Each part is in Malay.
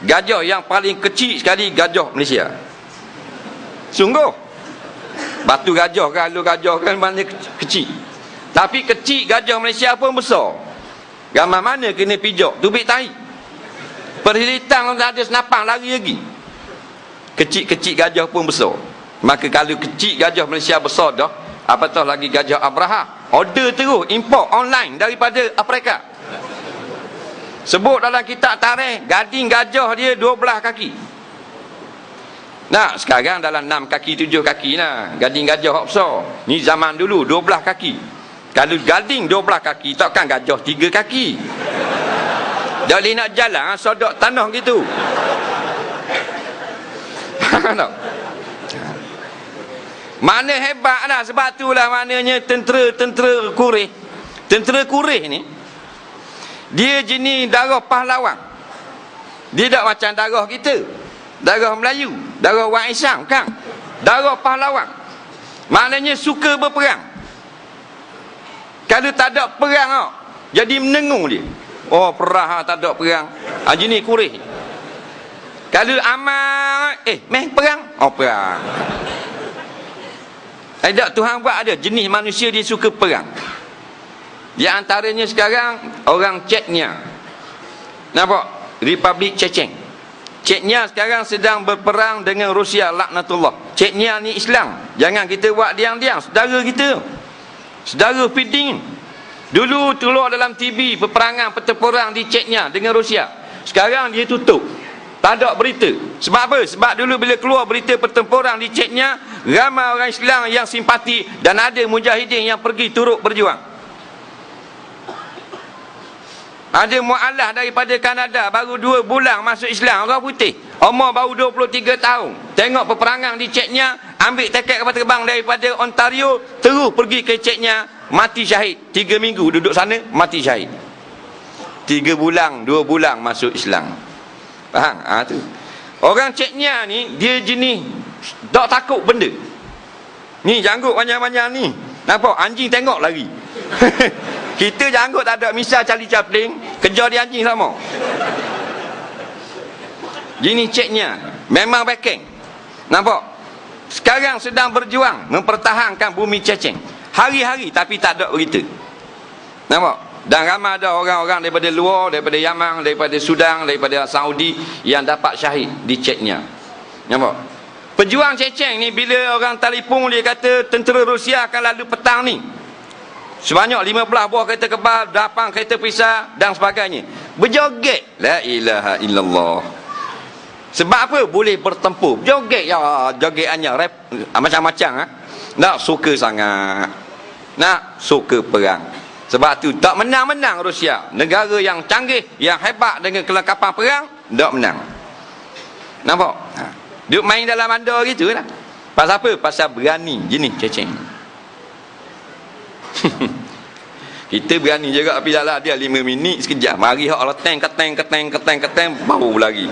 Gajah yang paling kecil sekali gajah Malaysia. Sungguh. Batu gajah kan, lu gajah kan mana kecil. Tapi kecil gajah Malaysia pun besar. Gambar mana kena pijak, tubik tahi. Perhilitan ada senapang lari lagi. Kecil-kecil gajah pun besar. Maka kalau kecil gajah Malaysia besar dah, apatah lagi gajah Abraha. Order terus import online daripada Afrika. Sebut dalam kitab tarikh, gading gajah dia 12 kaki. Nah, sekarang dalam 6 kaki, 7 kaki lah. Gading gajah hok besar. Ni zaman dulu 12 kaki. Kalau gading 12 kaki, takkan gajah 3 kaki. Dah boleh nak jalan, ha? sodok tanah gitu. Mana hebat lah sebab itulah maknanya tentera-tentera kurih. Tentera kurih ni dia jenis darah pahlawan. Dia tak macam darah kita. Darah Melayu, darah Wan Isam kan. Darah pahlawan. Maknanya suka berperang. Kalau tak ada perang oh, jadi menengung dia. Oh perah tak ada perang. Ha, jenis kurih. Kalau amal eh meh perang. Oh perang. Ada Tuhan buat ada jenis manusia dia suka perang. Di antaranya sekarang orang Chechnya. Nampak? Republik Checheng. Chechnya sekarang sedang berperang dengan Rusia laknatullah. Chechnya ni Islam. Jangan kita buat diam-diam saudara kita. Saudara feeding. Dulu keluar dalam TV peperangan pertempuran di Chechnya dengan Rusia. Sekarang dia tutup. Tak ada berita. Sebab apa? Sebab dulu bila keluar berita pertempuran di Chechnya, ramai orang Islam yang simpati dan ada mujahidin yang pergi turut berjuang. Ada mu'alah daripada Kanada baru 2 bulan masuk Islam orang putih. Umur baru 23 tahun. Tengok peperangan di Chechnya, ambil tiket kapal terbang daripada Ontario, terus pergi ke Chechnya, mati syahid. 3 minggu duduk sana, mati syahid. 3 bulan, 2 bulan masuk Islam. Faham? Ha, tu. Orang Chechnya ni, dia jenis tak takut benda. Ni janggut banyak-banyak ni. Nampak? Anjing tengok lagi. Kita janggut tak ada misal cari capling, kejar dia anjing sama. Gini ceknya. Memang backing. Nampak? Sekarang sedang berjuang mempertahankan bumi ceceng. Hari-hari tapi tak ada berita. Nampak? Dan ramai ada orang-orang daripada luar, daripada Yaman, daripada Sudan, daripada Saudi yang dapat syahid di ceknya. Nampak? Pejuang ceceng ni bila orang telefon dia kata tentera Rusia akan lalu petang ni. Sebanyak 15 buah kereta kebal, 8 kereta pisah dan sebagainya. Berjoget. La ilaha illallah. Sebab apa? Boleh bertempur. Joget ya, jogetannya rap macam-macam ha. Nak suka sangat. Nak suka perang. Sebab tu tak menang-menang Rusia. Negara yang canggih, yang hebat dengan kelengkapan perang, tak menang. Nampak? Ha. Duk main dalam anda gitu lah. Pasal apa? Pasal berani jenis ceceng. Kita berani juga tapi dah lah dia 5 minit sekejap. Mari hak leteng keteng keteng keteng keteng bau lagi.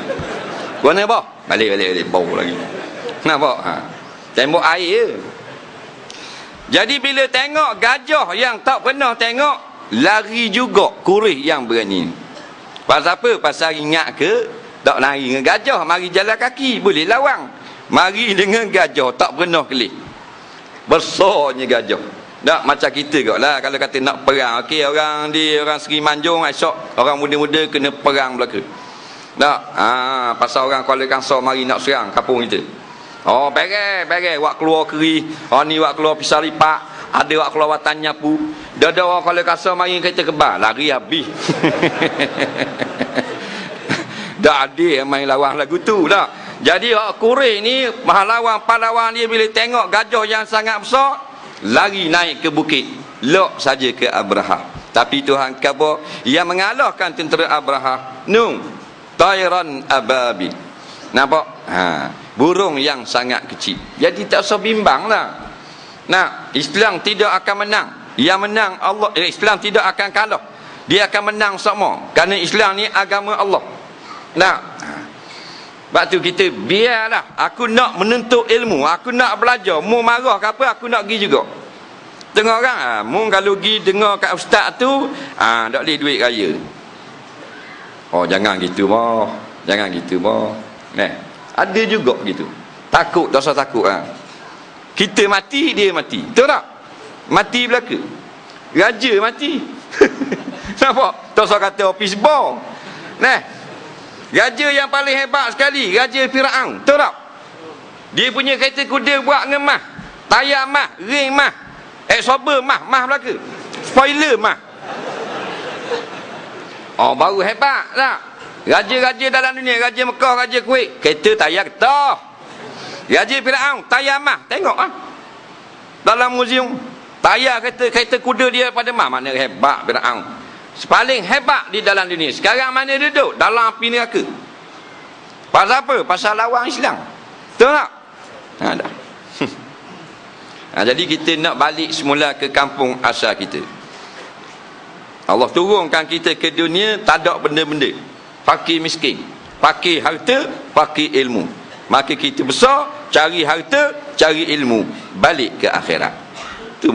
Mana bah? Balik balik balik bau lagi. Nampak? Ha. Tembok air jadi bila tengok gajah yang tak pernah tengok, lari juga kurih yang berani. Pasal apa? Pasal ingat ke? Tak lari dengan gajah, mari jalan kaki, boleh lawang. Mari dengan gajah, tak pernah kelih. Besarnya gajah. Tak macam kita kot lah kalau kata nak perang. Okey orang di orang Seri Manjung esok orang muda-muda kena perang belaka. Tak? Ha, pasal orang Kuala Kangsar mari nak serang kampung kita. Oh, beres, beres. Wak keluar keri. Oh, ni wak keluar pisau lipat. Ada wak keluar watannya pu. Dah ada orang kalau kasar mari kereta kebal. Lari habis. Dah ada yang main lawan lagu tu lah. Jadi orang kurih ni, pahlawan pahlawan dia bila tengok gajah yang sangat besar, lari naik ke bukit. Lok saja ke Abraha. Tapi Tuhan kata, yang mengalahkan tentera Abraha, nung, tayran ababi. Nampak? Haa burung yang sangat kecil jadi tak usah bimbang lah nah Islam tidak akan menang yang menang Allah eh, Islam tidak akan kalah dia akan menang semua kerana Islam ni agama Allah nah sebab tu kita biarlah aku nak menuntut ilmu aku nak belajar mu marah ke apa aku nak pergi juga tengok orang ah, mu kalau pergi dengar kat ustaz tu ah, tak boleh duit raya oh jangan gitu mah Jangan gitu boh. Nah, ada juga gitu. Takut tak usah takut. Ha. Kita mati dia mati. Betul tak? Mati belaka. Raja mati. Nampak? Tak usah kata office bom. Nah. Raja yang paling hebat sekali, Raja Firaun. Betul tak? Dia punya kereta kuda buat dengan mah. Tayar mah, ring mah. Exober mah, mah belaka. Spoiler mah. Oh, baru hebat tak? Raja-raja dalam dunia, Raja Mekah, Raja Kuwait, kereta tayar ketah. Raja Firaun, tayar mah. Tengok ah. Dalam muzium, tayar kereta kereta kuda dia pada mah. Mana hebat Firaun. Paling hebat di dalam dunia. Sekarang mana dia duduk? Dalam api neraka. Pasal apa? Pasal lawan Islam. Betul tak? Ha, dah. ha, jadi kita nak balik semula ke kampung asal kita. Allah turunkan kita ke dunia tak ada benda-benda fakir miskin fakir harta fakir ilmu maka kita besar cari harta cari ilmu balik ke akhirat tu